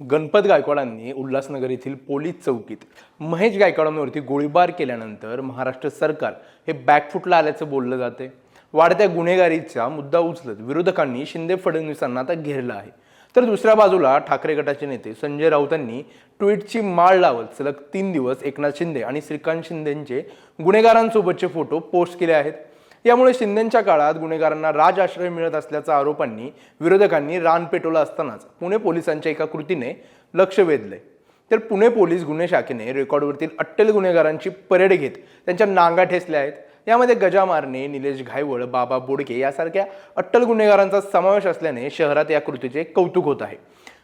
गणपत गायकवाडांनी उल्हासनगर येथील पोलीस चौकीत महेश गायकवाडांवरती गोळीबार केल्यानंतर महाराष्ट्र सरकार हे बॅकफुटला आल्याचं बोललं जाते वाढत्या गुन्हेगारीचा मुद्दा उचलत विरोधकांनी शिंदे फडणवीसांना आता घेरलं आहे. तर दुसऱ्या बाजूला ठाकरे गटाचे नेते संजय राऊतांनी ट्विटची माळ लावत सलग तीन दिवस एकनाथ शिंदे आणि श्रीकांत शिंदेंचे गुन्हेगारांसोबतचे फोटो पोस्ट केले आहेत. यामुळे शिंदेच्या काळात गुन्हेगारांना राज आश्रय मिळत असल्याच्या आरोपांनी विरोधकांनी रान पेटवलं असतानाच पुणे पोलिसांच्या एका कृतीने लक्ष वेधलंय तर पुणे पोलीस गुन्हे शाखेने रेकॉर्डवरतील अट्टल गुन्हेगारांची परेड घेत त्यांच्या नांगा ठेसल्या आहेत. यामध्ये गजा मारणे निलेश घायवळ बाबा बोडके यासारख्या अट्टल गुन्हेगारांचा समावेश असल्याने शहरात या कृतीचे कौतुक होत आहे.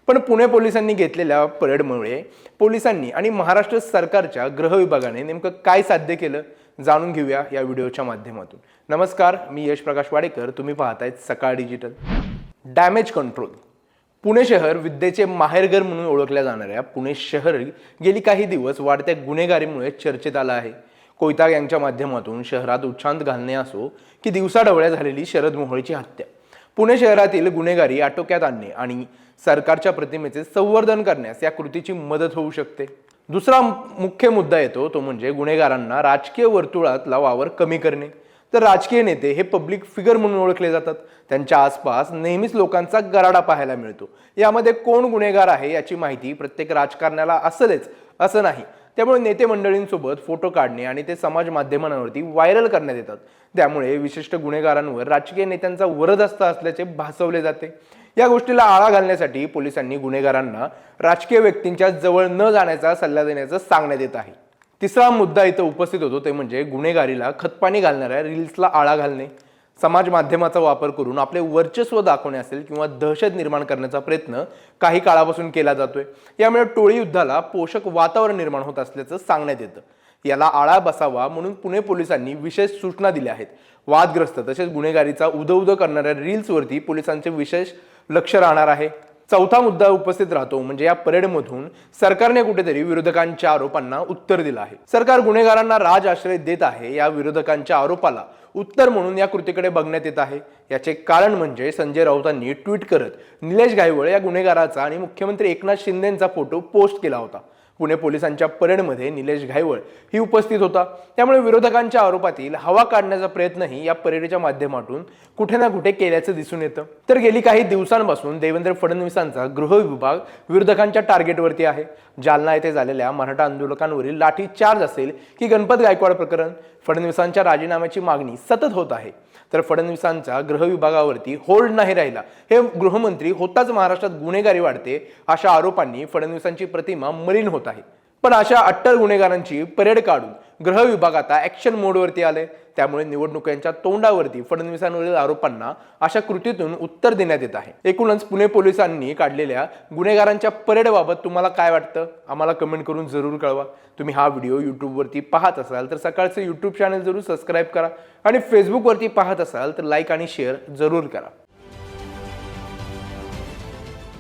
पण पुणे पोलिसांनी घेतलेल्या परेडमुळे पोलिसांनी आणि महाराष्ट्र सरकारच्या गृह विभागाने नेमकं काय साध्य केलं जाणून घेऊया या व्हिडिओच्या माध्यमातून. नमस्कार मी यश प्रकाश वाडेकर. तुम्ही पाहतायत सकाळ डिजिटल. Damage control. पुणे शहर विद्येचे माहेरघर म्हणून ओळखल्या जाणाऱ्या पुणे शहर गेली काही दिवस वाढत्या गुन्हेगारीमुळे चर्चेत आलं आहे. कोयता यांच्या माध्यमातून शहरात उच्छांत घालणे असो की दिवसाढवळ्या झालेली शरद मोहोळची हत्या. पुणे शहरातील गुन्हेगारी आटोक्यात आणणे आणि सरकारच्या प्रतिमेचे संवर्धन करण्यास या कृतीची मदत होऊ शकते. दुसरा मुख्य मुद्दा येतो तो म्हणजे गुन्हेगारांना राजकीय वर्तुळातला वावर कमी करणे. तर राजकीय नेते हे पब्लिक फिगर म्हणून ओळखले जातात. त्यांच्या आसपास नेहमीच लोकांचा गराडा पाहायला मिळतो. यामध्ये कोण गुन्हेगार आहे याची माहिती प्रत्येक राजकारण्याला असेलच असं नाही. त्यामुळे नेते मंडळींसोबत फोटो काढणे आणि ते समाज माध्यमांवरती व्हायरल करण्यात येतात. त्यामुळे विशिष्ट गुन्हेगारांवर राजकीय नेत्यांचा वरदस्त असल्याचे भासवले जाते. या गोष्टीला आळा घालण्यासाठी पोलिसांनी गुन्हेगारांना राजकीय व्यक्तींच्या जवळ न जाण्याचा सल्ला देण्याचं सांगण्यात येत आहे. तिसरा मुद्दा इथं उपस्थित होतो ते म्हणजे गुन्हेगारीला खतपाणी घालणाऱ्या रील्सला आळा घालणे. समाज माध्यमाचा वापर करून आपले वर्चस्व दाखवणे असेल किंवा दहशत निर्माण करण्याचा प्रयत्न काही काळापासून केला जातोय. यामुळे टोळी युद्धाला पोषक वातावरण निर्माण होत असल्याचं सांगण्यात येतं. याला आळा बसावा म्हणून पुणे पोलिसांनी विशेष सूचना दिल्या आहेत. वादग्रस्त तसेच गुन्हेगारीचा उदो करणाऱ्या रील्सवरती पोलिसांचे विशेष लक्ष राहणार आहे. चौथा मुद्दा उपस्थित राहतो म्हणजे या परेडमधून सरकारने कुठेतरी विरोधकांच्या आरोपांना उत्तर दिलं आहे. सरकार गुन्हेगारांना राज आश्रय देत आहे या विरोधकांच्या आरोपाला उत्तर म्हणून या कृतीकडे बघण्यात येत आहे. याचे कारण म्हणजे संजय राऊतांनी ट्विट करत निलेश गायवळ या गुन्हेगाराचा आणि मुख्यमंत्री एकनाथ शिंदेचा फोटो पोस्ट केला होता. पुणे पोलिसांच्या परेडमध्ये निलेश घायवळ ही उपस्थित होता. त्यामुळे विरोधकांच्या आरोपातील हवा काढण्याचा प्रयत्नही या परेडच्या माध्यमातून कुठे ना कुठे केल्याचं दिसून येतं. तर गेली काही दिवसांपासून देवेंद्र फडणवीसांचा गृह विभाग विरोधकांच्या टार्गेटवरती आहे. जालना येथे झालेल्या मराठा आंदोलकांवरील लाठी चार्ज असेल की गणपत गायकवाड प्रकरण फडणवीसांच्या राजीनाम्याची मागणी सतत होत आहे. तर फडणवीसांचा गृह विभागावरती होल्ड नाही राहिला. हे गृहमंत्री होताच महाराष्ट्रात गुन्हेगारी वाढते अशा आरोपांनी फडणवीसांची प्रतिमा मलिन होत. आहे. पण अशा अट्टर गुन्हेगारांची परेड काढून गृह विभाग आता ऍक्शन मोडवरती आले त्यामुळे निवडणुकांच्या तोंडावरती फडणवीसांवरील आरोपांना अशा कृतीतून उत्तर देण्यात येत आहे. एकूणच पुणे पोलिसांनी काढलेल्या गुन्हेगारांच्या परेडबाबत तुम्हाला काय वाटतं? आम्हाला कमेंट करून जरूर कळवा. तुम्ही हा व्हिडिओ यूट्यूबवरती पाहत असाल तर सकाळचं यूट्यूब चॅनल जरूर सबस्क्राईब करा आणि फेसबुकवरती पाहत असाल तर लाईक आणि शेअर जरूर करा.